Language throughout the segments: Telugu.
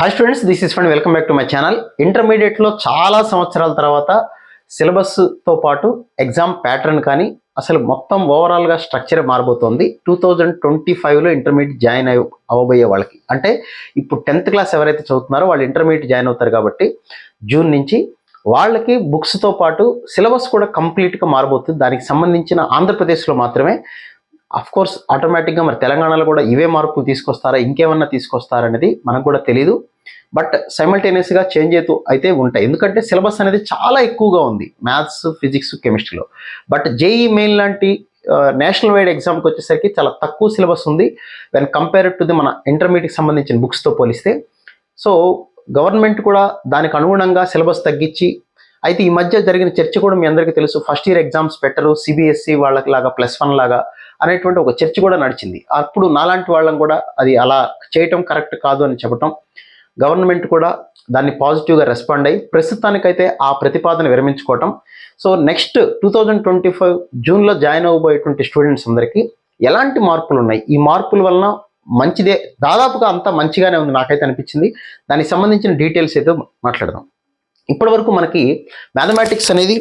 Hi students this is fund welcome back to my channel ఇంటర్మీడియట్లో చాలా సంవత్సరాల తర్వాత సిలబస్తో పాటు ఎగ్జామ్ ప్యాటర్న్ కానీ అసలు మొత్తం ఓవరాల్గా స్ట్రక్చర్ మారబోతోంది. టూ థౌజండ్ ట్వంటీ ఫైవ్లో ఇంటర్మీడియట్ జాయిన్ అయ్యి అవ్వబోయే వాళ్ళకి. అంటే ఇప్పుడు టెన్త్ క్లాస్ ఎవరైతే చదువుతున్నారో వాళ్ళు ఇంటర్మీడియట్ జాయిన్ అవుతారు కాబట్టి జూన్ నుంచి వాళ్ళకి బుక్స్తో పాటు సిలబస్ కూడా కంప్లీట్గా మారబోతుంది. దానికి సంబంధించిన ఆంధ్రప్రదేశ్లో మాత్రమే. అఫ్ కోర్స్ ఆటోమేటిక్గా మరి తెలంగాణలో కూడా ఇవే మార్పులు తీసుకొస్తారా ఇంకేమన్నా తీసుకొస్తారా అనేది మనకు కూడా తెలియదు బట్ సైమల్టేనియస్గా చేంజ్ అవుతూ అయితే ఉంటాయి. ఎందుకంటే సిలబస్ అనేది చాలా ఎక్కువగా ఉంది మ్యాథ్స్ ఫిజిక్స్ కెమిస్ట్రీలో. బట్ జేఈ మెయిన్ లాంటి నేషనల్ వైడ్ ఎగ్జామ్కి వచ్చేసరికి చాలా తక్కువ సిలబస్ ఉంది. వెన్ కంపేర్ టు ది మన ఇంటర్మీడియట్కి సంబంధించిన బుక్స్తో పోలిస్తే. సో గవర్నమెంట్ కూడా దానికి అనుగుణంగా సిలబస్ తగ్గించి అయితే ఈ మధ్య జరిగిన చర్చ కూడా మీ అందరికీ తెలుసు. ఫస్ట్ ఇయర్ ఎగ్జామ్స్ పెట్టరు సిబిఎస్ఈ వాళ్ళకి లాగా ప్లస్ వన్ లాగా అనేటువంటి ఒక చర్చ కూడా నడిచింది. అప్పుడు నాలాంటి వాళ్ళం కూడా అది అలా చేయటం కరెక్ట్ కాదు అని చెప్పటం గవర్నమెంట్ కూడా దాన్ని పాజిటివ్గా రెస్పాండ్ అయ్యి ప్రస్తుతానికైతే ఆ ప్రతిపాదన విరమించుకోవటం. So next two thousand twenty five జూన్లో జాయిన్ అవ్వబోయేటువంటి స్టూడెంట్స్ అందరికీ ఎలాంటి మార్పులు ఉన్నాయి ఈ మార్పుల వలన మంచిదే దాదాపుగా అంతా మంచిగానే ఉంది నాకైతే అనిపించింది. దానికి సంబంధించిన డీటెయిల్స్ అయితే మాట్లాడదాం. ఇప్పటి వరకు మనకి మ్యాథమెటిక్స్ అనేది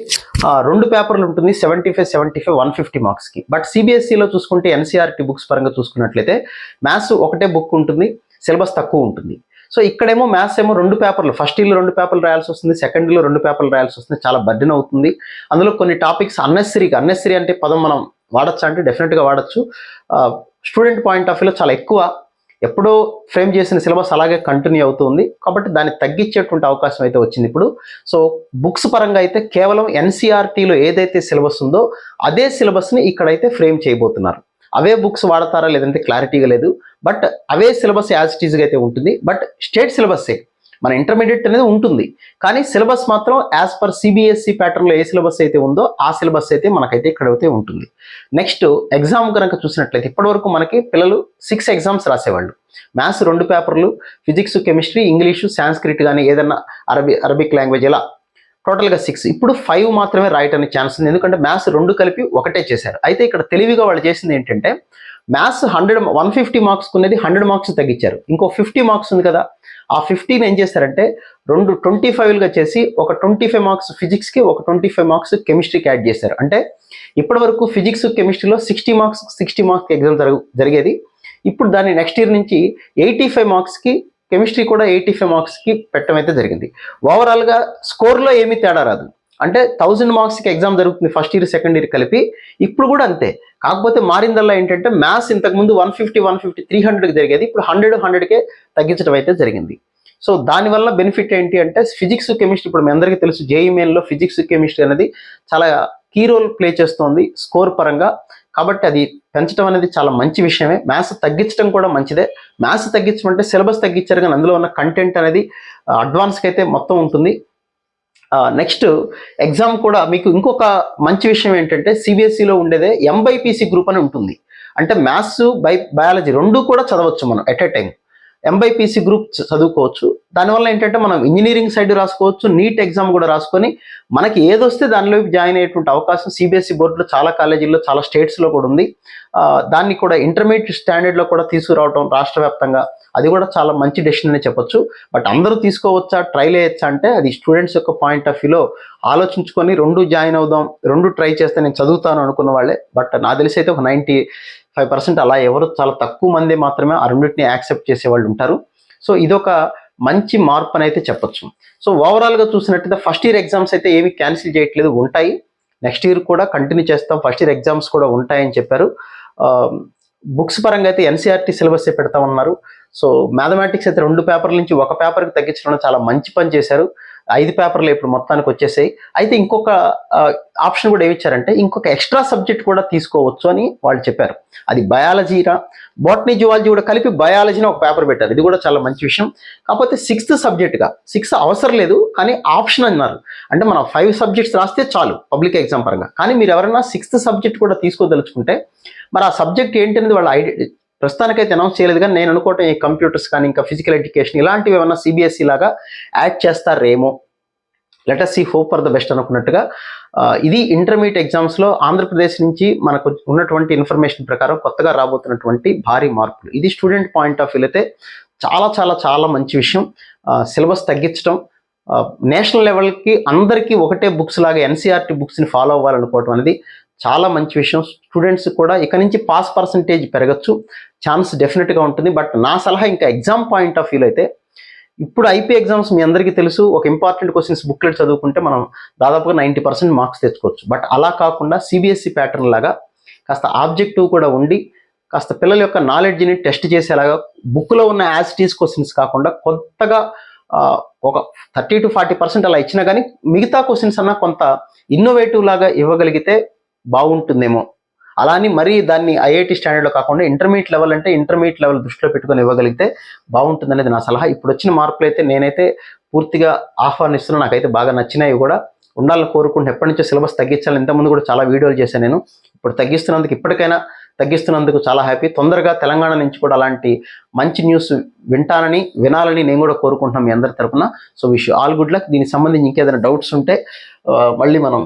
రెండు పేపర్లు ఉంటుంది seventy five seventy five one fifty మార్క్స్కి బట్ సిబిఎస్ఈలో చూసుకుంటే ఎన్సీఆర్టీ బుక్స్ పరంగా చూసుకున్నట్లయితే మ్యాథ్స్ ఒకటే బుక్ ఉంటుంది సిలబస్ తక్కువ ఉంటుంది. సో ఇక్కడేమో మ్యాథ్స్ ఏమో రెండు పేపర్లు ఫస్ట్ ఇయర్లో రెండు పేపర్లు రాయాల్సి వస్తుంది సెకండ్ ఇయర్లో రెండు పేపర్లు రాయాల్సి వస్తుంది చాలా బర్డెన్ అవుతుంది. అందులో కొన్ని టాపిక్స్ అన్నెసరీగా అన్నెసరీ అంటే పదం మనం వాడచ్చు అంటే డెఫినెట్గా వాడచ్చు. స్టూడెంట్ పాయింట్ ఆఫ్ వ్యూలో చాలా ఎక్కువ. ఎప్పుడో ఫ్రేమ్ చేసిన సిలబస్ అలాగే కంటిన్యూ అవుతుంది. కాబట్టి దాన్ని తగ్గించేటువంటి అవకాశం అయితే వచ్చింది ఇప్పుడు. సో బుక్స్ పరంగా అయితే కేవలం ఎన్సీఆర్టీలో ఏదైతే సిలబస్ ఉందో అదే సిలబస్ని ఇక్కడైతే ఫ్రేమ్ చేయబోతున్నారు. అవే బుక్స్ వాడతారా లేదంటే క్లారిటీగా లేదు. బట్ అవే సిలబస్ యాజ్ ఇట్ ఈజ్గా అయితే ఉంటుంది. బట్ స్టేట్ సిలబస్సే. మన ఇంటర్మీడియట్ అనేది ఉంటుంది. కానీ సిలబస్ మాత్రం యాజ్ పర్ సిబిఎస్ఈ ప్యాటర్న్లో ఏ సిలబస్ అయితే ఉందో ఆ సిలబస్ అయితే మనకైతే ఇక్కడ అయితే ఉంటుంది. నెక్స్ట్ ఎగ్జామ్ కనుక చూసినట్లయితే ఇప్పటివరకు మనకి పిల్లలు సిక్స్ ఎగ్జామ్స్ రాసేవాళ్ళు. మ్యాథ్స్ రెండు పేపర్లు ఫిజిక్స్ కెమిస్ట్రీ ఇంగ్లీషు సాంస్క్రిట్ కానీ ఏదన్నా అరబీ అరబిక్ లాంగ్వేజ్ ఇలా టోటల్గా సిక్స్. ఇప్పుడు ఫైవ్ మాత్రమే రాయటానికి ఛాన్స్ ఉంది. ఎందుకంటే మ్యాథ్స్ రెండు కలిపి ఒకటే చేశారు. అయితే ఇక్కడ తెలివిగా వాళ్ళు చేసింది ఏంటంటే maths hundred one fifty marks ఉన్నది హండ్రెడ్ మార్క్స్ తగ్గించారు. ఇంకో ఫిఫ్టీ మార్క్స్ ఉంది కదా ఆ ఫిఫ్టీని ఏం చేశారంటే రెండు ట్వంటీ ఫైవ్లుగా చేసి ఒక ట్వంటీ ఫైవ్ మార్క్స్ ఫిజిక్స్కి ఒక ట్వంటీ ఫైవ్ మార్క్స్ కెమిస్ట్రీకి యాడ్ చేశారు. అంటే ఇప్పటి వరకు ఫిజిక్స్ కెమిస్ట్రీలో sixty marks sixty marks exam జరిగేది. ఇప్పుడు దాన్ని నెక్స్ట్ ఇయర్ నుంచి ఎయిటీ ఫైవ్ మార్క్స్కి కెమిస్ట్రీ కూడా ఎయిటీ ఫైవ్ మార్క్స్కి పెట్టడం అయితే జరిగింది. ఓవరాల్గా స్కోర్లో ఏమీ తేడా రాదు. అంటే థౌజండ్ మార్క్స్కి ఎగ్జామ్ జరుగుతుంది ఫస్ట్ ఇయర్ సెకండ్ ఇయర్ కలిపి. ఇప్పుడు కూడా అంతే. కాకపోతే మారిందల్లా ఏంటంటే మ్యాథ్స్ ఇంతకుముందు one fifty one fifty three హండ్రెడ్కి జరిగేది. ఇప్పుడు హండ్రెడ్ హండ్రెడ్కే తగ్గించడం అయితే జరిగింది. సో దానివల్ల బెనిఫిట్ ఏంటి అంటే ఫిజిక్స్ కెమిస్ట్రీ ఇప్పుడు మీ అందరికీ తెలుసు. జేఈ మెయిన్లో ఫిజిక్స్ కెమిస్ట్రీ అనేది చాలా కీ రోల్ ప్లే చేస్తోంది స్కోర్ పరంగా. కాబట్టి అది పెంచడం అనేది చాలా మంచి విషయమే. మ్యాథ్స్ తగ్గించడం కూడా మంచిదే. మ్యాథ్స్ తగ్గించడం అంటే సిలబస్ తగ్గించారు కానీ అందులో ఉన్న కంటెంట్ అనేది అడ్వాన్స్కి అయితే మొత్తం ఉంటుంది. నెక్స్ట్ ఎగ్జామ్ కూడా మీకు ఇంకొక మంచి విషయం ఏంటంటే సిబిఎస్ఈలో ఉండేదే ఎంబైపీసీ గ్రూప్ అని ఉంటుంది. అంటే మ్యాథ్స్ బై బయాలజీ రెండు కూడా చదవచ్చు మనం at a time MBiPC group చదువుకోవచ్చు. దానివల్ల ఏంటంటే మనం ఇంజనీరింగ్ సైడ్ రాసుకోవచ్చు నీట్ ఎగ్జామ్ కూడా రాసుకొని మనకి ఏదొస్తే దానిలోకి జాయిన్ అయ్యేటువంటి అవకాశం సిబిఎస్ఈ బోర్డులో చాలా కాలేజీల్లో చాలా స్టేట్స్లో కూడా ఉంది. దాన్ని కూడా ఇంటర్మీడియట్ స్టాండర్డ్లో కూడా తీసుకురావడం రాష్ట్ర వ్యాప్తంగా అది కూడా చాలా మంచి డెసిషన్ అని చెప్పొచ్చు. బట్ అందరూ తీసుకోవచ్చా ట్రైల్ వేయచ్చా అంటే అది స్టూడెంట్స్ యొక్క పాయింట్ ఆఫ్ వ్యూలో ఆలోచించుకొని రెండు జాయిన్ అవుదాం రెండు ట్రై చేస్తే నేను చదువుతాను అనుకున్న వాళ్ళే. బట్ నా తెలిసి అయితే ఒక నైంటీ ఫైవ్ పర్సెంట్ అలా ఎవరు చాలా తక్కువ మంది మాత్రమే ఆ రెండింటిని యాక్సెప్ట్ చేసే వాళ్ళు ఉంటారు. సో ఇదొక మంచి మార్పు అని అయితే చెప్పొచ్చు. సో ఓవరాల్గా చూసినట్టయితే ఫస్ట్ ఇయర్ ఎగ్జామ్స్ అయితే ఏవి క్యాన్సిల్ చేయట్లేదు ఉంటాయి. నెక్స్ట్ ఇయర్ కూడా కంటిన్యూ చేస్తాం. ఫస్ట్ ఇయర్ ఎగ్జామ్స్ కూడా ఉంటాయని చెప్పారు. బుక్స్ పరంగా అయితే ఎన్సీఆర్టీ సిలబస్ పెడతామన్నారు. సో మ్యాథమెటిక్స్ అయితే రెండు పేపర్ల నుంచి ఒక పేపర్కి తగ్గించడం చాలా మంచి పని చేశారు. ఐదు పేపర్లు ఇప్పుడు మొత్తానికి వచ్చేసాయి. అయితే ఇంకొక ఆప్షన్ కూడా ఏమిచ్చారంటే ఇంకొక ఎక్స్ట్రా సబ్జెక్ట్ కూడా తీసుకోవచ్చు అని వాళ్ళు చెప్పారు. అది బయాలజీనా బాటనీ జువాలజీ కూడా కలిపి బయాలజీని ఒక పేపర్ పెట్టారు. ఇది కూడా చాలా మంచి విషయం. కాకపోతే సిక్స్త్ సబ్జెక్ట్గా సిక్స్త్ అవసరం లేదు కానీ ఆప్షన్ అన్నారు. అంటే మనం ఫైవ్ సబ్జెక్ట్స్ రాస్తే చాలు పబ్లిక్ ఎగ్జామ్ పరంగా. కానీ మీరు ఎవరైనా సిక్స్త్ సబ్జెక్ట్ కూడా తీసుకోదలుచుకుంటే మరి ఆ సబ్జెక్ట్ ఏంటనేది వాళ్ళు వాళ్ళ ఐడి ప్రస్తుతానికైతే అనౌన్స్ చేయలేదు కానీ నేను అనుకోవటం ఈ కంప్యూటర్స్ కానీ ఇంకా ఫిజికల్ ఎడ్యుకేషన్ ఇలాంటివి ఏమైనా సిబిఎస్ఈ లాగా యాడ్ చేస్తారేమో. Later see hope for the best అనుకున్నట్టుగా. ఇది ఇంటర్మీడియట్ ఎగ్జామ్స్లో ఆంధ్రప్రదేశ్ నుంచి మనకు ఉన్నటువంటి ఇన్ఫర్మేషన్ ప్రకారం కొత్తగా రాబోతున్నటువంటి భారీ మార్పులు. ఇది స్టూడెంట్ పాయింట్ ఆఫ్ వ్యూ అయితే చాలా చాలా చాలా మంచి విషయం. సిలబస్ తగ్గించడం నేషనల్ లెవెల్కి అందరికీ ఒకటే బుక్స్ లాగా ఎన్సీఆర్టీ బుక్స్ని ఫాలో అవ్వాలనుకోవటం అనేది చాలా మంచి విషయం. స్టూడెంట్స్ కూడా ఇక నుంచి పాస్ పర్సంటేజ్ పెరగచ్చు. ఛాన్స్ డెఫినెట్గా ఉంటుంది. బట్ నా సలహా ఇంకా ఎగ్జామ్ పాయింట్ ఆఫ్ వ్యూలో అయితే ఇప్పుడు ఐపీ ఎగ్జామ్స్ మీ అందరికీ తెలుసు. ఒక ఇంపార్టెంట్ క్వశ్చన్స్ బుక్లెట్ చదువుకుంటే మనం దాదాపుగా నైంటీ పర్సెంట్ మార్క్స్ తెచ్చుకోవచ్చు. బట్ అలా కాకుండా సిబిఎస్ఈ ప్యాటర్న్ లాగా కాస్త ఆబ్జెక్టివ్ కూడా ఉండి కాస్త పిల్లల యొక్క నాలెడ్జ్ని టెస్ట్ చేసేలాగా బుక్లో ఉన్న యాజిటీస్ క్వశ్చన్స్ కాకుండా కొత్తగా ఒక థర్టీ టు ఫార్టీ పర్సెంట్ అలా ఇచ్చినా కానీ మిగతా క్వశ్చన్స్ అన్న కొంత ఇన్నోవేటివ్ లాగా ఇవ్వగలిగితే బాగుంటుందేమో. అలా అని మరీ దాన్ని ఐఐటి స్టాండర్డ్లో కాకుండా ఇంటర్మీడియట్ లెవెల్ అంటే ఇంటర్మీడియట్ లెవెల్ దృష్టిలో పెట్టుకొని ఇవ్వగలిగితే బాగుంటుంది అనేది నా సలహా. ఇప్పుడు వచ్చిన మార్పులు అయితే నేనైతే పూర్తిగా ఆహ్వానిస్తున్నాను నాకైతే బాగా నచ్చినాయి కూడా. ఉండాలని కోరుకుంటే ఎప్పటి నుంచో సిలబస్ తగ్గించాలని ఇంతకుముందు కూడా చాలా వీడియోలు చేశాను నేను. ఇప్పుడు తగ్గిస్తున్నందుకు ఇప్పటికైనా తగ్గిస్తున్నందుకు చాలా హ్యాపీ. తొందరగా తెలంగాణ నుంచి కూడా అలాంటి మంచి న్యూస్ వింటానని వినాలని నేను కూడా కోరుకుంటున్నాను మీ అందరి తరపున. So wish all good luck. దీనికి సంబంధించి ఇంకేదైనా డౌట్స్ ఉంటే మళ్ళీ మనం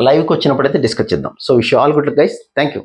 లైవ్కి వచ్చినప్పుడైతే డిస్కస్ చేద్దాం. So wish all good guys thank you